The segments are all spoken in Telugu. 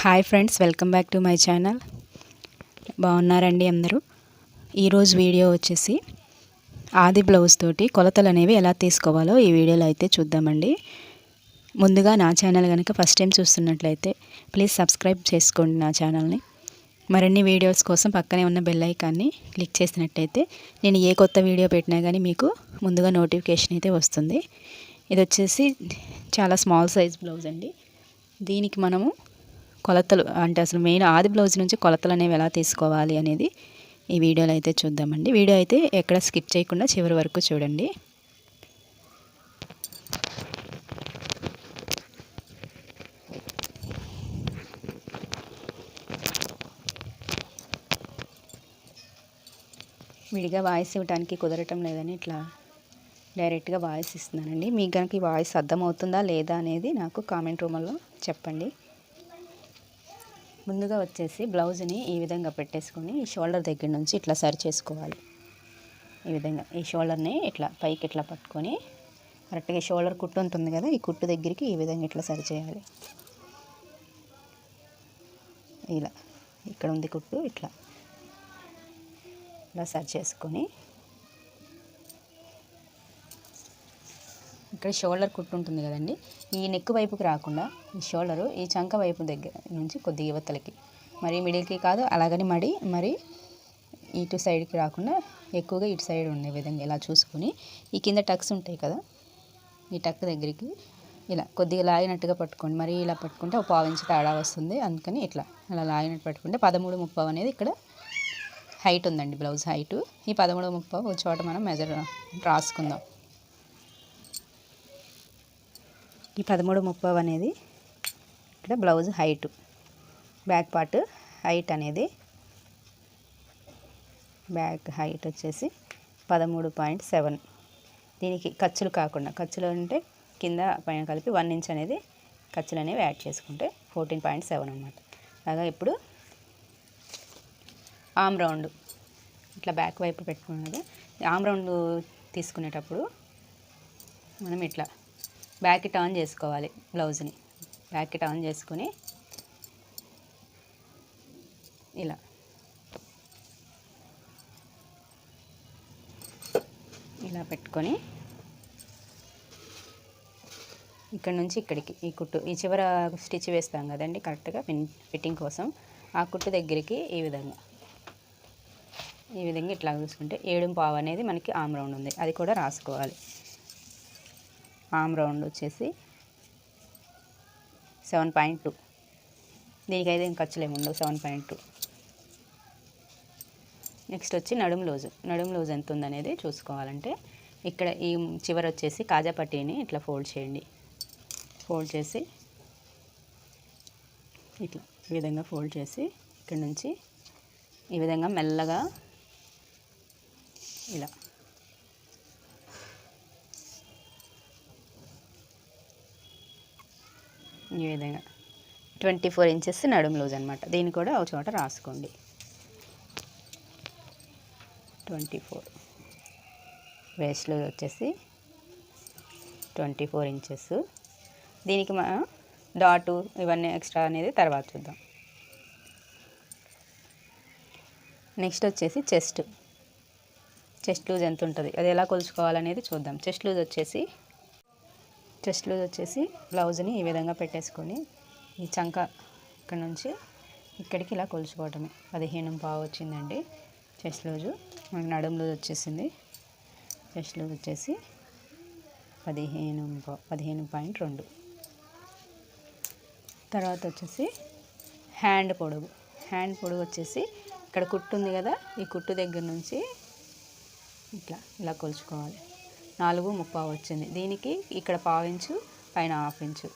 Hi friends welcome back to my channel బాగున్నారండి అందరూ. ఈరోజు వీడియో వచ్చేసి ఆది బ్లౌజ్ తోటి కొలతలు అనేవి ఎలా తీసుకోవాలో ఈ వీడియోలో అయితే చూద్దామండి. ముందుగా నా ఛానల్ కనుక ఫస్ట్ టైం చూస్తున్నట్లయితే ప్లీజ్ సబ్స్క్రైబ్ చేసుకోండి నా ఛానల్ని మరిన్ని వీడియోస్ కోసం పక్కనే ఉన్న బెల్ ఐకాన్ని క్లిక్ చేసినట్టయితే నేను ఏ కొత్త వీడియో పెట్టినా కానీ మీకు ముందుగా నోటిఫికేషన్ అయితే వస్తుంది. ఇది వచ్చేసి చాలా స్మాల్ సైజ్ బ్లౌజ్ అండి. దీనికి మనము కొలతలు అంటే అసలు మెయిన్ ఆది బ్లౌజ్ నుంచి కొలతలు అనేవి ఎలా తీసుకోవాలి అనేది ఈ వీడియోలో అయితే చూద్దామండి. వీడియో అయితే ఎక్కడ స్కిప్ చేయకుండా చివరి వరకు చూడండి. విడిగా వాయిస్ ఇవ్వడానికి కుదరటం లేదని ఇట్లా డైరెక్ట్గా వాయిస్ ఇస్తున్నానండి. మీకు కనుక ఈ వాయిస్ అర్థమవుతుందా లేదా అనేది నాకు కామెంట్ రూమ్లో చెప్పండి. ముందుగా వచ్చేసి బ్లౌజ్ని ఈ విధంగా పెట్టేసుకొని ఈ షోల్డర్ దగ్గర నుంచి ఇట్లా సరి చేసుకోవాలి. ఈ విధంగా ఈ షోల్డర్ని ఇట్లా పైకి ఇట్లా పట్టుకొని కరెక్ట్గా షోల్డర్ కుట్టు ఉంటుంది కదా ఈ కుట్టు దగ్గరికి ఈ విధంగా ఇట్లా సరి చేయాలి. ఇలా ఇక్కడ ఉంది కుట్టు ఇట్లా. ఇలా సరి చేసుకొని ఇక్కడ షోల్డర్ కుట్టు ఉంటుంది కదండి. ఈ నెక్ వైపుకి రాకుండా ఈ షోల్డరు ఈ చంక వైపు దగ్గర నుంచి కొద్దిగా యువతలకి మరి మిడిల్కి కాదు అలాగని మడి మరి ఇటు సైడ్కి రాకుండా ఎక్కువగా ఇటు సైడ్ ఉండే విధంగా ఇలా చూసుకొని ఈ కింద టక్స్ ఉంటాయి కదా ఈ టక్ దగ్గరికి ఇలా కొద్దిగా లాగినట్టుగా పట్టుకోండి. మరి ఇలా పట్టుకుంటే ఒక పావు ఇంచు తేడా వస్తుంది. అందుకని ఇట్లా అలా లాగినట్టు పట్టుకుంటే పదమూడు ముప్పావు అనేది ఇక్కడ హైట్ ఉందండి బ్లౌజ్ హైటు. ఈ పదమూడు ముప్పావు ఒక చోట మనం మెజర్ రాసుకుందాం. ఈ పదమూడు ముప్పై అనేది ఇక్కడ blouse height. Back part height అనేది బ్యాక్ హైట్ వచ్చేసి పదమూడు పాయింట్ సెవెన్. దీనికి ఖర్చులు కాకుండా ఖర్చులు అంటే కింద పైన కలిపి వన్ ఇంచ్ అనేది ఖర్చులు అనేవి యాడ్ చేసుకుంటే ఫోర్టీన్ పాయింట్ సెవెన్ అనమాట అలాగా ఇప్పుడు ఆమ్ రౌండ్ ఇట్లా బ్యాక్ వైపు పెట్టుకున్నది. ఆమ్ రౌండ్ తీసుకునేటప్పుడు మనం ఇట్లా బ్యాక్ ఆన్ చేసుకోవాలి బ్లౌజ్ని. బ్యాక్ ఆన్ చేసుకొని ఇలా. ఇలా పెట్టుకొని ఇక్కడ నుంచి ఇక్కడికి ఈ కుట్టు ఈ చివర స్టిచ్ వేస్తాం కదండి కరెక్ట్గా పిన్ ఫిట్టింగ్ కోసం. ఆ కుట్టు దగ్గరికి ఈ విధంగా. ఈ విధంగా ఇట్లా చూసుకుంటే ఏడు పావు అనేది మనకి ఆమ్ రౌండ్ ఉంది. అది కూడా రాసుకోవాలి. ఆమ్ రౌండ్ వచ్చేసి సెవెన్ పాయింట్ టూ. దీనికైతే ఏం ఖర్చులేము ఉండవు. Seven point two. నెక్స్ట్ వచ్చి నడుము లోజు. నడుము లోజు ఎంత ఉందనేది చూసుకోవాలంటే ఇక్కడ ఈ చివర వచ్చేసి కాజాపట్టీని ఇట్లా ఫోల్డ్ చేయండి. ఫోల్డ్ చేసి ఇట్లా ఈ విధంగా ఫోల్డ్ చేసి ఇక్కడ నుంచి ఈ విధంగా మెల్లగా ఇలా ఈ విధంగా. ట్వంటీ ఫోర్ ఇంచెస్ నడుము లూజ్ అనమాట దీన్ని కూడా ఒక చోట రాసుకోండి. Twenty four. వేస్ట్ లూజ్ వచ్చేసి ట్వంటీ ఫోర్ ఇంచెస్. దీనికి మనం డాటు ఇవన్నీ ఎక్స్ట్రా అనేది తర్వాత చూద్దాం. నెక్స్ట్ వచ్చేసి చెస్ట్. చెస్ట్ లూజ్ ఎంత ఉంటుంది? అది ఎలా కొలుచుకోవాలనేది చూద్దాం. చెస్ట్ లూజ్ వచ్చేసి చెస్ట్లో వచ్చేసి బ్లౌజ్ని ఈ విధంగా పెట్టేసుకొని ఈ చంక ఇక్కడ నుంచి ఇక్కడికి ఇలా కొలుచుకోవటమే. పదిహేను పావు వచ్చిందండి చెస్ట్ లూజు మనకి నడుం లూజ్ వచ్చేసింది చెస్ట్ లూజ్ వచ్చేసి పదిహేను పదిహేను పాయింట్ రెండు. తర్వాత వచ్చేసి హ్యాండ్ పొడుగు. హ్యాండ్ పొడుగు వచ్చేసి ఇక్కడ కుట్టు ఉంది కదా ఈ కుట్టు దగ్గర నుంచి ఇట్లా ఇలా కొలుచుకోవాలి. నాలుగు ముప్పావు వచ్చింది. దీనికి ఇక్కడ పావు ఇంచు పైన హాఫ్ ఇంచు.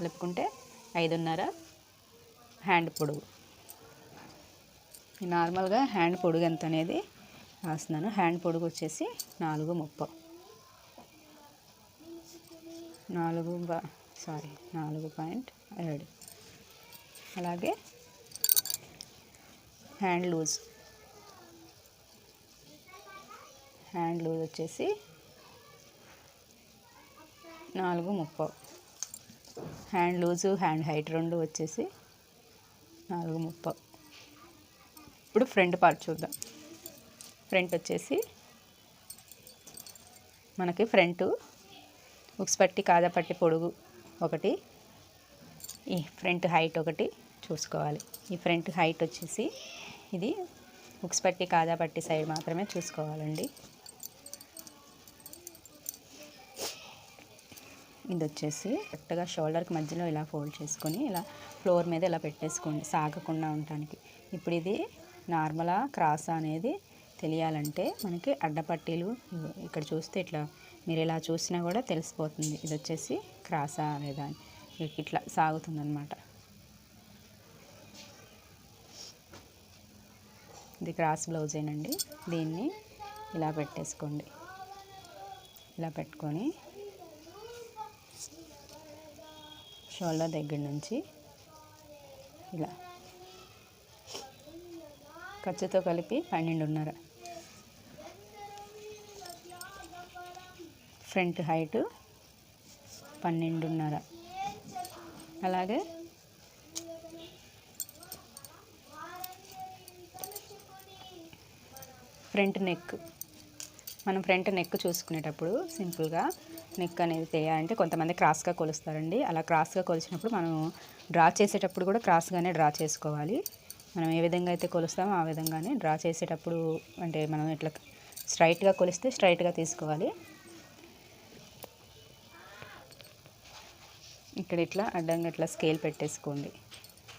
కలుపుకుంటే ఐదున్నర హ్యాండ్ పొడుగు. నార్మల్గా హ్యాండ్ పొడుగు ఎంత అనేది రాస్తున్నాను. హ్యాండ్ పొడుగు వచ్చేసి నాలుగు ముప్ప నాలుగు సారీ నాలుగు పాయింట్ ఏడు. అలాగే హ్యాండ్ లూజ్. హ్యాండ్ లూజ్ వచ్చేసి నాలుగు ముప్పై. హ్యాండ్ లూజు హ్యాండ్ హైట్ రెండు వచ్చేసి నాలుగు ముప్పై. ఇప్పుడు ఫ్రంట్ పార్ట్ చూద్దాం. ఫ్రంట్ వచ్చేసి మనకి ఫ్రంట్ ఉక్స్ పట్టి కాజా పట్టి పొడుగు ఒకటి. ఈ ఫ్రంట్ హైట్ ఒకటి చూసుకోవాలి. ఈ ఫ్రంట్ హైట్ వచ్చేసి ఇది ఉక్స్ పట్టి కాజా పట్టి సైడ్ మాత్రమే చూసుకోవాలండి. ఇది వచ్చేసి కరెక్ట్గా షోల్డర్కి మధ్యలో ఇలా ఫోల్డ్ చేసుకొని ఇలా ఫ్లోర్ మీద ఇలా పెట్టేసుకోండి సాగకుండా ఉండటానికి. ఇప్పుడు ఇది నార్మలా క్రాస్ అనేది తెలియాలంటే మనకి అడ్డపట్టీలు ఇక్కడ చూస్తే ఇట్లా మీరు ఇలా చూసినా కూడా తెలిసిపోతుంది. ఇది వచ్చేసి క్రాసా లేదా అని ఇట్లా సాగుతుంది అనమాట ఇది క్రాస్ బ్లౌజేనండి. దీన్ని ఇలా పెట్టేసుకోండి. ఇలా పెట్టుకొని షోల్డర్ దగ్గర నుంచి ఇలా ఖర్చుతో కలిపి పన్నెండున్నర. ఫ్రంట్ హైట్ పన్నెండున్నర. అలాగే ఫ్రంట్ నెక్ మనం ఫ్రంట్ నెక్ చూసుకునేటప్పుడు సింపుల్గా నెక్ అనేది తీయాలంటే కొంతమంది క్రాస్గా కొలుస్తారండి. అలా క్రాస్గా కొలిచినప్పుడు మనం డ్రా చేసేటప్పుడు కూడా క్రాస్గానే డ్రా చేసుకోవాలి. మనం ఏ విధంగా అయితే కొలుస్తామో ఆ విధంగానే డ్రా చేసేటప్పుడు అంటే మనం ఇట్లా స్ట్రైట్గా కొలిస్తే స్ట్రైట్గా తీసుకోవాలి. ఇక్కడ ఇట్లా అడ్డంగా ఇట్లా స్కేల్ పెట్టేసుకోండి.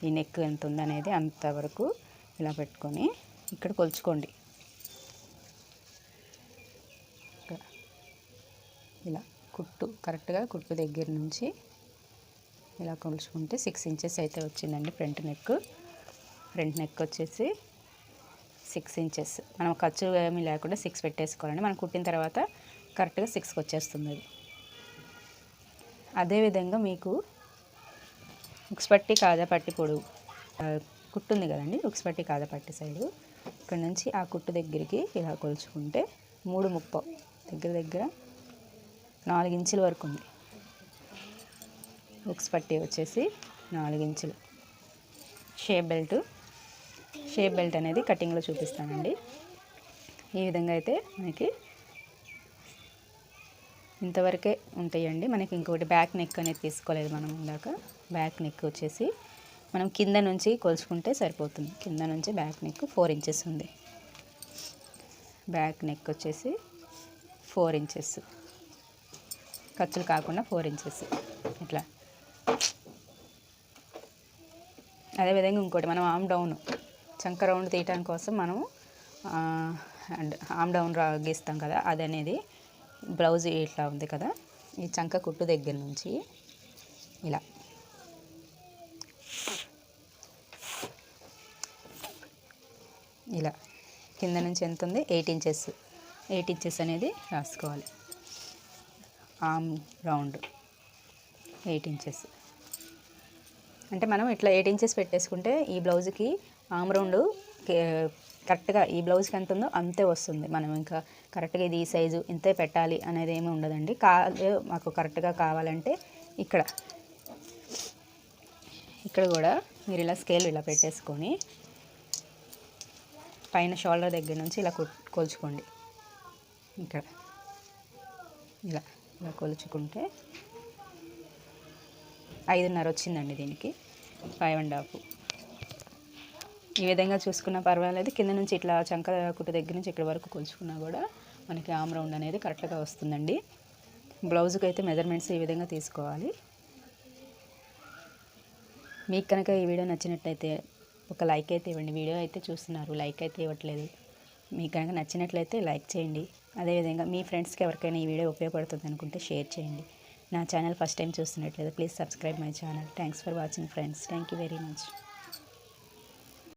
ఈ నెక్ ఎంత ఉందనేది అంతవరకు ఇలా పెట్టుకొని ఇక్కడ కొలుచుకోండి. ఇలా. కుట్టు కరెక్ట్గా కుట్టు దగ్గర నుంచి ఇలా కొలుచుకుంటే సిక్స్ ఇంచెస్ అయితే వచ్చిందండి ఫ్రంట్ నెక్ ఫ్రంట్ నెక్ వచ్చేసి సిక్స్ ఇంచెస్ మనం ఖర్చు ఏమీ లేకుండా సిక్స్ పెట్టేసుకోవాలండి. మనం కుట్టిన తర్వాత కరెక్ట్గా సిక్స్కి వచ్చేస్తుంది అది. అదేవిధంగా మీకు ఉక్స్ పట్టి కాజా పట్టి పొడుగు కుట్టు ఉంది కదండి ఉక్స్ పట్టి కాజా పట్టి సైడు. ఇక్కడ నుంచి ఆ కుట్టు దగ్గరికి ఇలా కొలుచుకుంటే మూడు ముప్ప దగ్గర దగ్గర నాలుగు ఇంచుల వరకు ఉంది. బుక్స్ పట్టి వచ్చేసి నాలుగు ఇంచులు. షేప్ బెల్ట్ షేప్ బెల్ట్ అనేది కటింగ్లో చూపిస్తానండి. ఈ విధంగా అయితే మనకి ఇంతవరకే ఉంటాయండి. మనకి ఇంకొకటి బ్యాక్ నెక్ అనేది తీసుకోలేదు మనం ఇందాక. బ్యాక్ నెక్ వచ్చేసి మనం కింద నుంచి కొలుచుకుంటే సరిపోతుంది. కింద నుంచి బ్యాక్ నెక్ ఫోర్ ఇంచెస్ ఉంది. బ్యాక్ నెక్ వచ్చేసి ఫోర్ ఇంచెస్ ఖర్చులు కాకుండా ఫోర్ ఇంచెస్. ఇట్లా. అదేవిధంగా ఇంకోటి మనం ఆమ్ డౌన్. చంక రౌండ్ తీయటం కోసం మనము అండ్ ఆమ్ డౌన్ గీస్తాం కదా అది అనేది బ్లౌజ్ ఇట్లా ఉంది కదా ఈ చంక కుట్టు దగ్గర నుంచి ఇలా. ఇలా. కింద నుంచి ఎంత ఉంది? Eight inches. ఎయిట్ ఇంచెస్ అనేది రాసుకోవాలి. Arm round eight inches. అంటే మనం ఇట్లా ఎయిట్ ఇంచెస్ పెట్టేసుకుంటే ఈ బ్లౌజ్కి ఆమ్ రౌండ్ కరెక్ట్గా ఈ బ్లౌజ్కి ఎంత ఉందో అంతే వస్తుంది. మనం ఇంకా కరెక్ట్గా ఇది ఈ సైజు ఇంతే పెట్టాలి అనేది ఏమీ ఉండదండి. కా మాకు కరెక్ట్గా కావాలంటే ఇక్కడ. ఇక్కడ కూడా మీరు ఇలా స్కేల్ ఇలా పెట్టేసుకొని పైన షోల్డర్ దగ్గర నుంచి ఇలా కొట్- కొలుచుకోండి. ఇక్కడ. ఇలా. ఇలా కొలుచుకుంటే ఐదున్నర వచ్చిందండి దీనికి. ఫైవ్ అండ్ హాఫ్ ఈ విధంగా చూసుకున్నా పర్వాలేదు. కింద నుంచి ఇట్లా చంక కుట్టు దగ్గర నుంచి ఇక్కడ వరకు కొలుచుకున్నా కూడా మనకి ఆమ్ రౌండ్ అనేది కరెక్ట్గా వస్తుందండి. బ్లౌజ్కి అయితే మెజర్మెంట్స్ ఈ విధంగా తీసుకోవాలి. మీకు కనుక ఈ వీడియో నచ్చినట్లయితే ఒక లైక్ అయితే ఇవ్వండి. వీడియో అయితే చూస్తున్నారు. లైక్ అయితే ఇవ్వట్లేదు. మీకు కనుక నచ్చినట్లయితే లైక్ చేయండి. అదేవిధంగా మీ ఫ్రెండ్స్కి ఎవరికైనా ఈ వీడియో ఉపయోగపడుతుంది అనుకుంటే షేర్ చేయండి. నా ఛానల్ ఫస్ట్ టైం చూస్తున్నట్లయితే please subscribe my channel. Thanks for watching friends. Thank you very much.